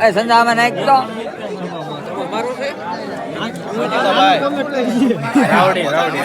એ સંજામાં નાખ તો રાવડી રાવડી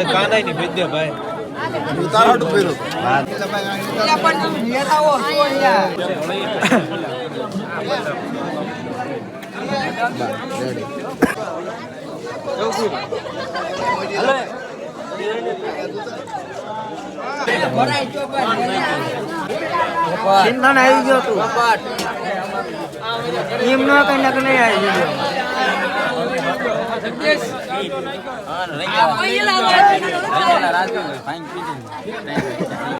આપું. કાનાઈ ની દે ભાઈ સિંધણ આવી ગયો તું એમ ન કઈ નક નહીં આવી ગયો હા રહી